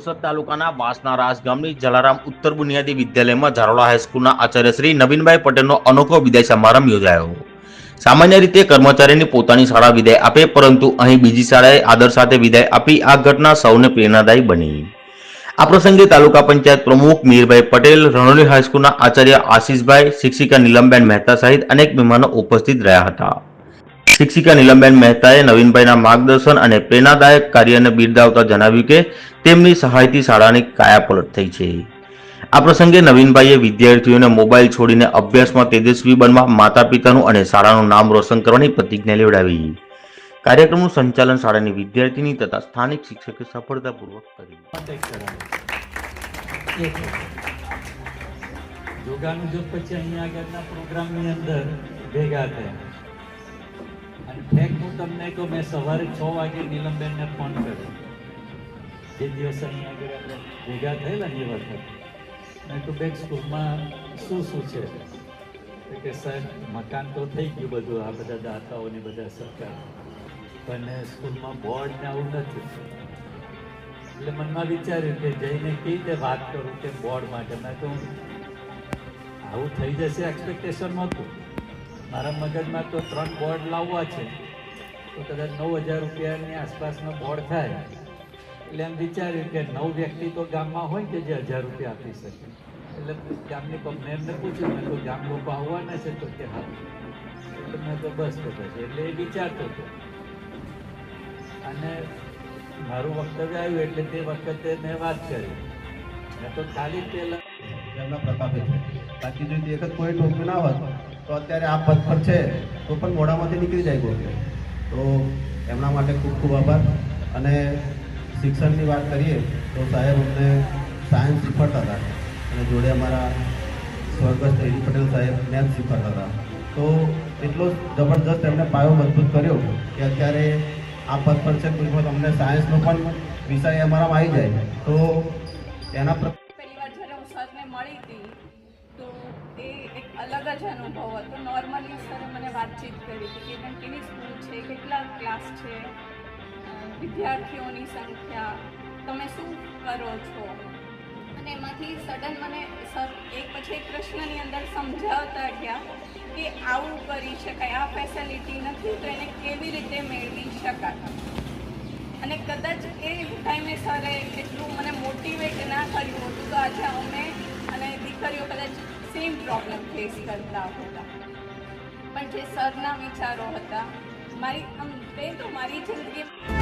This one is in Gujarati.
બોરસદ તાલુકાના વાસના રાજ ગામની જલારામ ઉત્તર બુનિયાદી વિદ્યાલયમાં ઝારોડા હાઈસ્કૂલના આચાર્ય શ્રી નવીનભાઈ પટેલનો અનોખો વિદાય સમારંભ યોજાયો. સામાન્ય રીતે કર્મચારીની પોતાની શાળા વિદાય આપે, પરંતુ અહીં બીજી શાળાએ આદર સાથે વિદાય આપી આ ઘટના સૌને પ્રેરણાદાયી બની. આ પ્રસંગે તાલુકા પંચાયત પ્રમુખ મીરભાઈ પટેલ, રણોલી હાઈસ્કૂલના આચાર્ય આશીષભાઈ, શિક્ષિકા નીલમબેન મહેતા સહિત અનેક મહેમાનો ઉપસ્થિત રહ્યા હતા. શિક્ષિકા નીલમબેન મહેતાએ નવીનભાઈના માર્ગદર્શન અને પ્રેરણાદાયક કાર્યને બિરદાવતા જણાવ્યું કે તેમની સહાયથી શાળાની કાયાપલટ થઈ છે. આ પ્રસંગે નવીનભાઈએ વિદ્યાર્થીઓને મોબાઈલ છોડીને અભ્યાસમાં તેજસ્વી બનવા માતા પિતાનું અને શાળાનું નામ રોશન કરવાની પ્રતિજ્ઞા લેવડાવી. કાર્યક્રમનું સંચાલન શાળાની વિદ્યાર્થીની તથા સ્થાનિક શિક્ષકે સફળતાપૂર્વક કર્યું. યોગાનું જો પછી અહીંયા આગળના પ્રોગ્રામની અંદર ભેગા થયા. અને ફેક હું તમને કહું, મેં સવારે છ વાગે નીલમબેનને ફોન કર્યો. જે દિવસે અહીંયા આગળ ભેગા થયેલા ને એ વખત. મેં કહું બેન, સ્કૂલમાં શું શું છે? કે, સાહેબ, મકાન તો થઈ ગયું બધું, આ બધા દાતાઓને બધા સરકાર. પણ સ્કૂલમાં બોર્ડ ને આવું નથી. એટલે મનમાં વિચાર્યું કે જઈને કઈ રીતે વાત કરું કે બોર્ડ માટે. મેં તો આવું થઈ જશે એક્સપેક્ટેશન નહોતું મારા મગજમાં તો ત્રણ બોર્ડ લાવવા છે. તો કદાચ નવ હજાર રૂપિયાની આસપાસનો બોર્ડ થાય. એટલે એમ વિચાર્યું કે નવ વ્યક્તિ તો ગામમાં હોય કે જે હજાર રૂપિયા આપી શકે. એટલે ગામની મેં એમને પૂછ્યું, મેં તો ગામ લોકો આવવાના છે તો કે હા. એટલે મેં તો બસ તો પછી એટલે એ વિચારતો હતો. અને મારું વક્તવ્ય આવ્યું એટલે તે વખતે મેં વાત કરી. મેં તો ખાલી તે એમના પ્રતાપે છે બાકી જો એક જ પોઈન્ટ ઓપન હોત તો અત્યારે આ પદ પર છે, તો પણ મોઢામાંથી નીકળી જાય ગોખલે તો એમના માટે ખૂબ ખૂબ આભાર. અને શિક્ષણની વાત કરીએ, તો સાહેબ અમને સાયન્સ શીખવાડતા હતા. અને જોડે અમારા સ્વર્ગસ્થ એડી પટેલ સાહેબ મેથ શીખવાડતા હતા. તો એટલો જબરદસ્ત એમણે પાયો મજબૂત કર્યો કે અત્યારે આ પદ પર છે, કોઈ વખત અમને સાયન્સનો પણ વિષય અમારામાં આવી જાય. તો એના પ્રત્યે હું સરને મળી હતી અલગ જ અનુભવ હતો. નોર્મલી સરે મને વાતચીત કરી હતી કે કેવી સ્કૂલ છે? કેટલા ક્લાસ છે? વિદ્યાર્થીઓની સંખ્યા? તમે શું કરો છો? અને એમાંથી સડન મને સર એક પછી એક પ્રશ્નની અંદર સમજાવતા ગયા કે આવું કરી શકાય, આ ફેસિલિટી નથી, તો એને કેવી રીતે મેળવી શકાય? અને કદાચ એ ટાઈમે સરે એટલું મને મોટિવેટ ના કર્યું હતું. તો આજે અમે અને દીકરીઓ કદાચ સેમ પ્રોબ્લેમ ફેસ કરતા હતા. પણ જે સરના વિચારો હતા, મારી, આમ, તે તો મારી જિંદગી